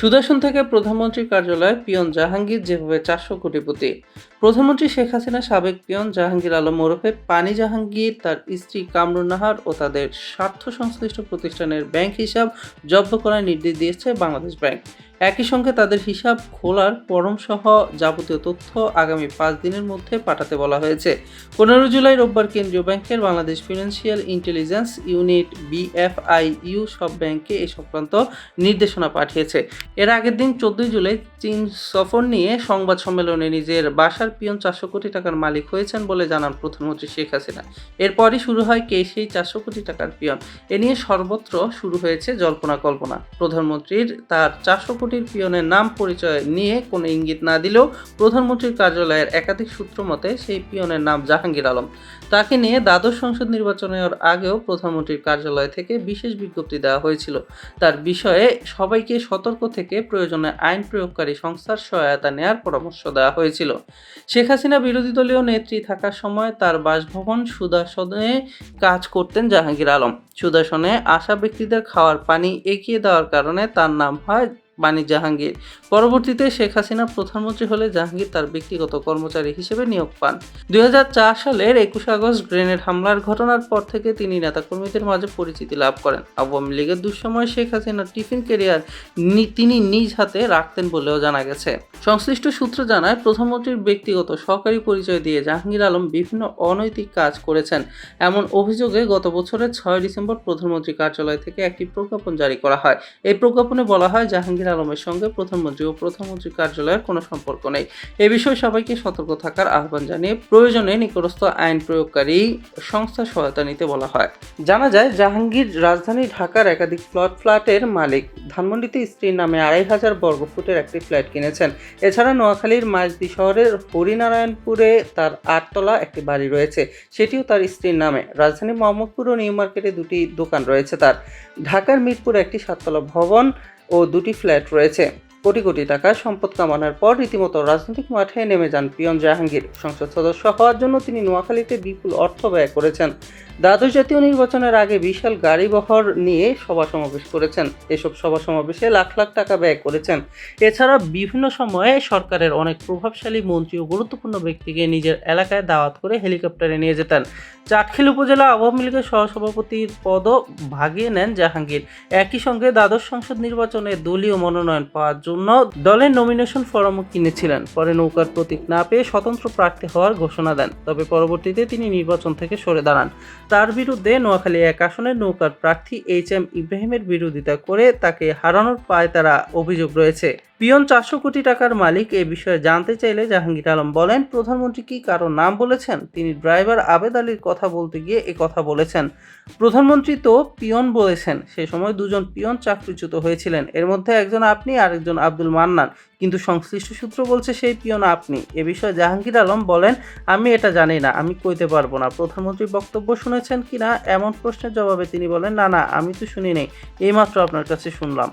সুদর্শন থেকে প্রধানমন্ত্রীর কার্যালয়ে পিয়ন জাহাঙ্গীর, যেভাবে চারশো কোটিপতি। প্রধানমন্ত্রী শেখ হাসিনা সাবেক পিয়ন জাহাঙ্গীর আলম ওরফে পানি জাহাঙ্গীর, তার স্ত্রী কামরুন নাহার ও তাদের স্বার্থ সংশ্লিষ্ট প্রতিষ্ঠানের ব্যাংক হিসাব জব্দ করার নির্দেশ দিয়েছে বাংলাদেশ ব্যাংক। একই সঙ্গে তাদের হিসাব খোলার পরম সহ যাবতীয় তথ্য আগামী পাঁচ দিনের মধ্যে পাঠাতে বলা হয়েছে। পনেরো জুলাই রোববার কেন্দ্রীয় ব্যাংকের Bangladesh financial intelligence unit BFIU সব ব্যাংকে এ সংক্রান্ত নির্দেশনা পাঠিয়েছে। এর আগের দিন চোদ্দই জুলাই চীন সফর নিয়ে সংবাদ সম্মেলনে নিজের বাসার পিয়ন চারশো কোটি টাকার মালিক হয়েছেন বলে জানান প্রধানমন্ত্রী শেখ হাসিনা। এরপরই শুরু হয় কে সেই চারশো কোটি টাকার পিয়ন। এ নিয়ে সর্বত্র শুরু হয়েছে জল্পনা কল্পনা। প্রধানমন্ত্রীর তার চারশো কোটির পিয়নের নাম পরিচয় নিয়ে কোনো ইঙ্গিত না দিলেও প্রধানমন্ত্রীর কার্যালয়ের একাধিক সূত্র মতে সেই পিয়নের নাম জাহাঙ্গীর আলম। তাকে নিয়ে দ্বাদশ সংসদ নির্বাচনের আগেও প্রধানমন্ত্রীর কার্যালয় থেকে বিশেষ বিজ্ঞপ্তি দেওয়া হয়েছিল। তার বিষয়ে সবাইকে সতর্ক থেকে প্রয়োজনে আইন প্রয়োগকারী সংস্থার সহায়তা নেয়ার পরামর্শ দেওয়া হয়েছিল। শেখ হাসিনা বিরোধী দলীয় নেত্রী থাকার সময় তার বাসভবন সুদাসনে কাজ করতেন জাহাঙ্গীর আলম। সুদাসনে আসা ব্যক্তিদের খাওয়ার পানি এগিয়ে দেওয়ার কারণে তার নাম হয় বাণী জাহাঙ্গীর। পরবর্তীতে শেখ হাসিনা প্রধানমন্ত্রী হলে জাহাঙ্গীর তার ব্যক্তিগত কর্মচারী হিসেবে নিয়োগ পান। দুই সালের একুশে আগস্ট গ্রেনেড হামলার ঘটনার পর থেকে তিনি নেতাকর্মীদের মাঝে পরিচিতি লাভ করেন। আওয়ামী লীগের দুঃসময় শেখ হাসিনার টিফিন কেরিয়ার তিনি নিজ হাতে রাখতেন বলেও জানা গেছে। সংশ্লিষ্ট সূত্র জানায়, প্রধানমন্ত্রীর ব্যক্তিগত সহকারী পরিচয় দিয়ে জাহাঙ্গীর আলম বিভিন্ন অনৈতিক কাজ করেছেন। এমন অভিযোগে গত বছরের ছয় ডিসেম্বর প্রধানমন্ত্রী কার্যালয় থেকে একটি প্রজ্ঞাপন জারি করা হয়। এই প্রজ্ঞাপনে বলা হয়, জাহাঙ্গীর আলমের সঙ্গে প্রধানমন্ত্রী ও প্রধানমন্ত্রী কার্যালয়ের কোনো সম্পর্ক নেই। এ বিষয়ে সবাইকে সতর্ক থাকার আহ্বান জানিয়ে প্রয়োজনে নিকটস্থ আইন প্রয়োগকারী সংস্থার সহায়তা নিতে বলা হয়। জানা যায়, জাহাঙ্গীর রাজধানী ঢাকার একাধিক প্লট ফ্ল্যাটের মালিক ধানমন্ডিতে স্ত্রীর নামে আড়াই হাজার বর্গফুটের একটি ফ্ল্যাট কিনেছেন। এছাড়া নোয়াখালীর মাইজদি শহরের হরিনারায়ণপুরে তার আটতলা একটি বাড়ি রয়েছে। সেটিও তার স্ত্রীর নামে। রাজধানী মোহাম্মদপুর ও নিউ মার্কেটে দুটি দোকান রয়েছে তার। ঢাকার মিরপুরে একটি সাততলা ভবন ও দুটি ফ্ল্যাট রয়েছে। কোটি কোটি টাকা সম্পদ কামানোর পর রীতিমতো রাজনৈতিক মাঠে নেমে যান পিয়ন জাহাঙ্গীর। সংসদ সদস্য হওয়ার জন্য তিনি নোয়াখালীতে বিপুল অর্থ ব্যয় করেছেন। দ্বাদশ জাতীয় নির্বাচনের আগে বিশাল গাড়ি বহর নিয়ে সভা সমাবেশ করেছেন। এসব সভা সমাবেশে লাখ লাখ টাকা ব্যয় করেছেন। এছাড়া বিভিন্ন সময়ে সরকারের অনেক প্রভাবশালী মন্ত্রী ও গুরুত্বপূর্ণ ব্যক্তিকে নিজের এলাকায় দাওয়াত করে হেলিকপ্টারে নিয়ে যেতেন। চাটখিল উপজেলা আওয়ামী লীগের সহসভাপতির পদও ভাগিয়ে নেন জাহাঙ্গীর। একই সঙ্গে দ্বাদশ সংসদ নির্বাচনে দলীয় মনোনয়ন পাওয়ার জন্য দলের নমিনেশন ফরমও কিনেছিলেন। পরে নৌকার প্রতীক না পেয়ে স্বতন্ত্র প্রার্থী হওয়ার ঘোষণা দেন। তবে পরবর্তীতে তিনি নির্বাচন থেকে সরে দাঁড়ান। তার বিরুদ্ধে নোয়াখালী এক আসনের নৌকার প্রার্থী এইচ এম ইব্রাহিমের বিরোধিতা করে তাকে হারানোর পায় তারা অভিযোগ রয়েছে। পিয়ন চারশো কোটি টাকার মালিক এ বিষয়ে জানতে চাইলে জাহাঙ্গীর আলম বলেন, প্রধানমন্ত্রী কি কারও নাম বলেছেন? তিনি ড্রাইভার আবেদ আলীর কথা বলতে গিয়ে এ কথা বলেছেন। প্রধানমন্ত্রী তো পিয়ন বলেছেন। সে সময় দুজন পিয়ন চাকরিচ্যুত হয়েছিলেন। এর মধ্যে একজন আপনি আর একজন আব্দুল মান্নান। কিন্তু সংশ্লিষ্ট সূত্র বলছে, সেই পিয়ন আপনি। এ বিষয়ে জাহাঙ্গীর আলম বলেন, আমি এটা জানি না, আমি কইতে পারব না। প্রধানমন্ত্রীর বক্তব্য শুনেছেন কিনা, এমন প্রশ্নের জবাবে তিনি বলেন, না না, আমি তো শুনি নেই। এইমাত্র আপনার কাছে শুনলাম।